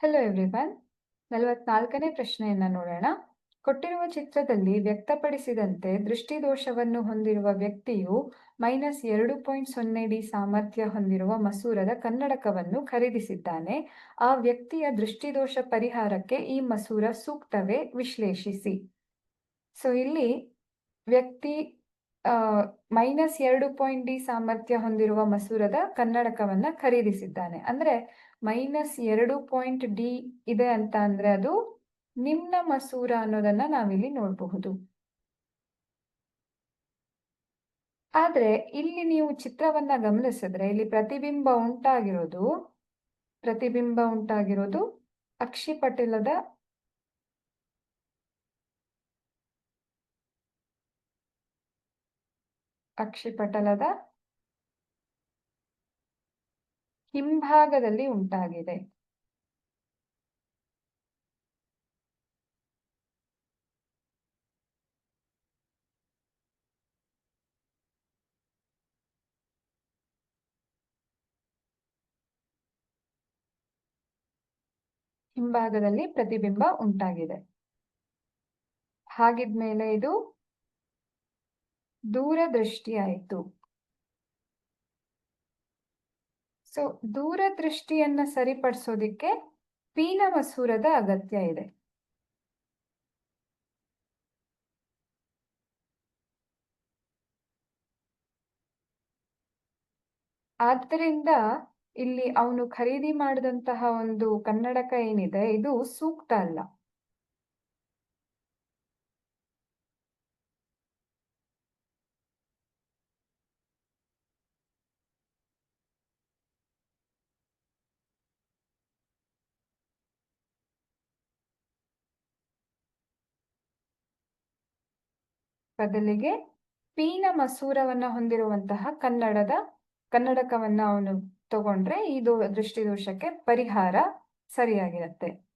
Hello everyone ನಲವತ್ನಾಲ್ಕನೇ ಪ್ರಶ್ನೆಯನ್ನ ನೋಡೋಣ. ಕೊಟ್ಟಿರುವ ಚಿತ್ರದಲ್ಲಿ ವ್ಯಕ್ತಪಡಿಸಿದಂತೆ ದೃಷ್ಟಿದೋಷವನ್ನು ಹೊಂದಿರುವ ವ್ಯಕ್ತಿಯು ಮೈನಸ್ ಎರಡು ಪಾಯಿಂಟ್ ಸೊನ್ನೆ ಡಿ ಸಾಮರ್ಥ್ಯ ಹೊಂದಿರುವ ಮಸೂರದ ಕನ್ನಡಕವನ್ನು ಖರೀದಿಸಿದ್ದಾನೆ. ಆ ವ್ಯಕ್ತಿಯ ದೃಷ್ಟಿದೋಷ ಪರಿಹಾರಕ್ಕೆ ಈ ಮಸೂರ ಸೂಕ್ತವೇ? ವಿಶ್ಲೇಷಿಸಿ. ಸೊ ಇಲ್ಲಿ ವ್ಯಕ್ತಿ ಮೈನಸ್ ಎರಡು ಪಾಯಿಂಟ್ ಡಿ ಸಾಮರ್ಥ್ಯ ಹೊಂದಿರುವ ಮಸೂರದ ಕನ್ನಡಕವನ್ನ ಖರೀದಿಸಿದ್ದಾನೆ. ಅಂದ್ರೆ ಮೈನಸ್ ಎರಡು ಪಾಯಿಂಟ್ ಡಿ ಇದೆ ಅಂತ ಅಂದ್ರೆ ಅದು ನಿಮ್ನ ಮಸೂರ ಅನ್ನೋದನ್ನ ನಾವಿಲ್ಲಿ ನೋಡಬಹುದು. ಆದ್ರೆ ಇಲ್ಲಿ ನೀವು ಚಿತ್ರವನ್ನ ಗಮನಿಸಿದ್ರೆ ಇಲ್ಲಿ ಪ್ರತಿಬಿಂಬ ಉಂಟಾಗಿರೋದು ಪ್ರತಿಬಿಂಬ ಉಂಟಾಗಿರೋದು ಅಕ್ಷಿಪಟಲದ ಅಕ್ಷಿಪಟಲದ ಹಿಂಭಾಗದಲ್ಲಿ ಉಂಟಾಗಿದೆ. ಹಿಂಭಾಗದಲ್ಲಿ ಪ್ರತಿಬಿಂಬ ಉಂಟಾಗಿದೆ. ಹಾಗಿದ್ಮೇಲೆ ಇದು ದೂರದೃಷ್ಟಿ ಆಯಿತು ಸೊ ದೂರದೃಷ್ಟಿಯನ್ನ ಸರಿಪಡಿಸೋದಿಕ್ಕೆ ಪೀನ ಮಸೂರದ ಅಗತ್ಯ ಇದೆ. ಆದ್ದರಿಂದ ಇಲ್ಲಿ ಅವನು ಖರೀದಿ ಮಾಡಿದಂತಹ ಒಂದು ಕನ್ನಡಕ ಏನಿದೆ, ಇದು ಸೂಕ್ತ ಅಲ್ಲ. ಬದಲಿಗೆ ಪೀನ ಮಸೂರವನ್ನ ಹೊಂದಿರುವಂತಹ ಕನ್ನಡದ ಕನ್ನಡಕವನ್ನ ಅವನು ತಗೊಂಡ್ರೆ ಈ ದೃಷ್ಟಿದೋಷಕ್ಕೆ ಪರಿಹಾರ ಸರಿಯಾಗಿರುತ್ತೆ.